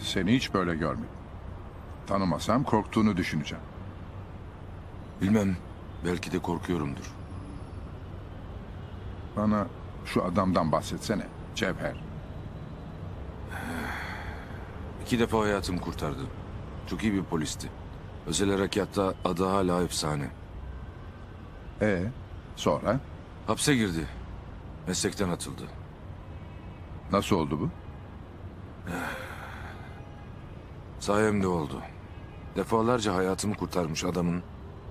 Seni hiç böyle görmedim. Tanımasam korktuğunu düşüneceğim. Bilmem. Belki de korkuyorumdur. Bana şu adamdan bahsetsene. Cevher. İki defa hayatımı kurtardı. Çok iyi bir polisti. Özel harekatta adı hala efsane. E sonra Hapse girdi. Meslekten atıldı. nasıl oldu bu? Sayemde oldu. Defalarca hayatımı kurtarmış adamın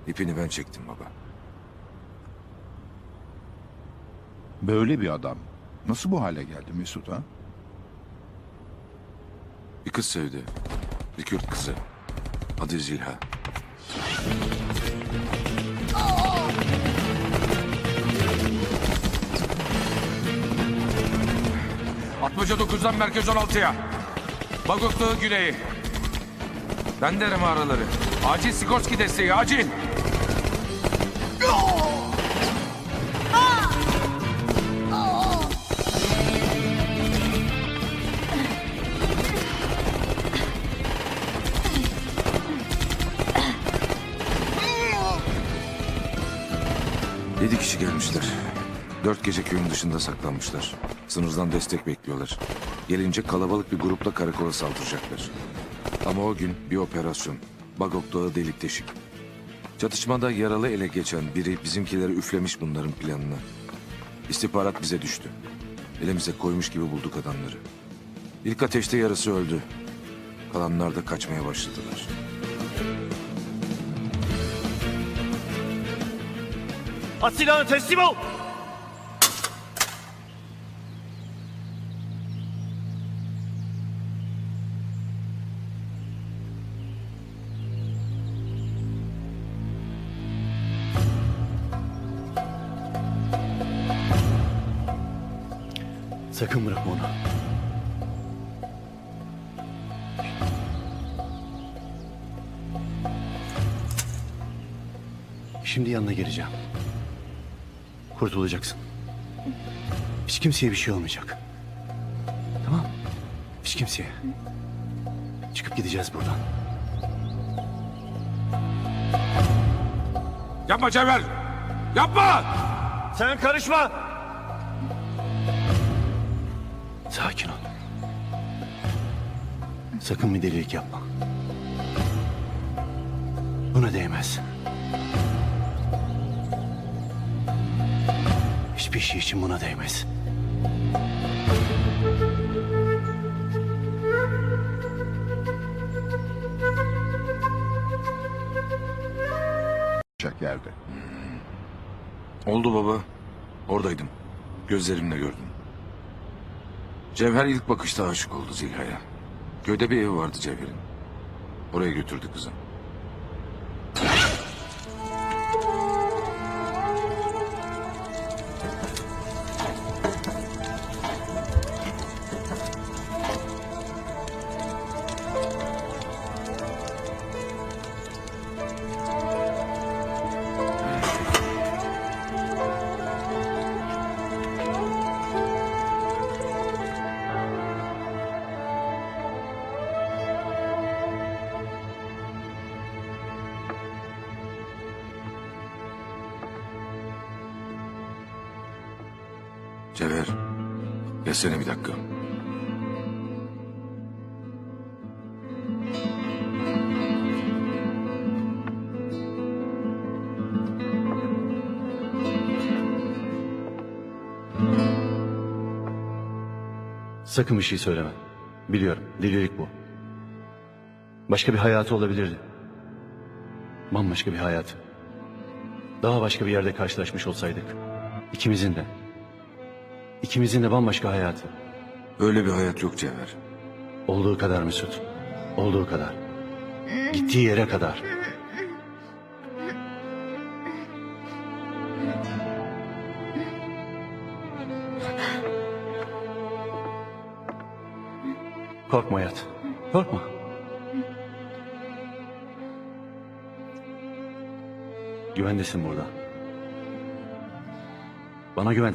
ipini ben çektim baba. Böyle bir adam nasıl bu hale geldi Mesut ha? Bir kız sevdi. Bir Kürt kızı. Adı Zilha. Atmaca 9'dan merkez 16'ya. Bagok Dağı güneyi. Ben derim araları. Acil Sikorski desteği acil. Yedi kişi gelmişler. Dört gece köyün dışında saklanmışlar. Sınırdan destek bekliyorlar. Gelince kalabalık bir grupla karakola saldıracaklar. Ama o gün bir operasyon. Bagok Dağı delik deşik. Çatışmada yaralı ele geçen biri bizimkileri üflemiş bunların planını. İstihbarat bize düştü. Elimize koymuş gibi bulduk adamları. İlk ateşte yarısı öldü. Kalanlar da kaçmaya başladılar. At silahını teslim ol. Sakın bırakma onu. Şimdi yanına geleceğim. Kurtulacaksın. Hiç kimseye bir şey olmayacak. Tamam? Hiç kimseye. Çıkıp gideceğiz buradan. Yapma Cevher! Yapma! Sen karışma! Sakin ol. Sakın bir delilik yapma. Buna değmez. Hiçbir şey için buna değmez. Çek yerde. Oldu baba. Oradaydım. Gözlerimle gördüm. Cevher ilk bakışta aşık oldu Zilha'ya. Köyde bir evi vardı Cevher'in. Oraya götürdü kızı. Cevher. Gelsene bir dakika. Sakın bir şey söyleme. Biliyorum, delilik bu. Başka bir hayatı olabilirdi. Bambaşka bir hayat. Daha başka bir yerde karşılaşmış olsaydık. İkimizin de. İkimizin de bambaşka hayatı. Öyle bir hayat yok Cevher. Olduğu kadar Mesut. Olduğu kadar. Gittiği yere kadar. Korkma hayat. Korkma. Güvendesin burada. Bana güven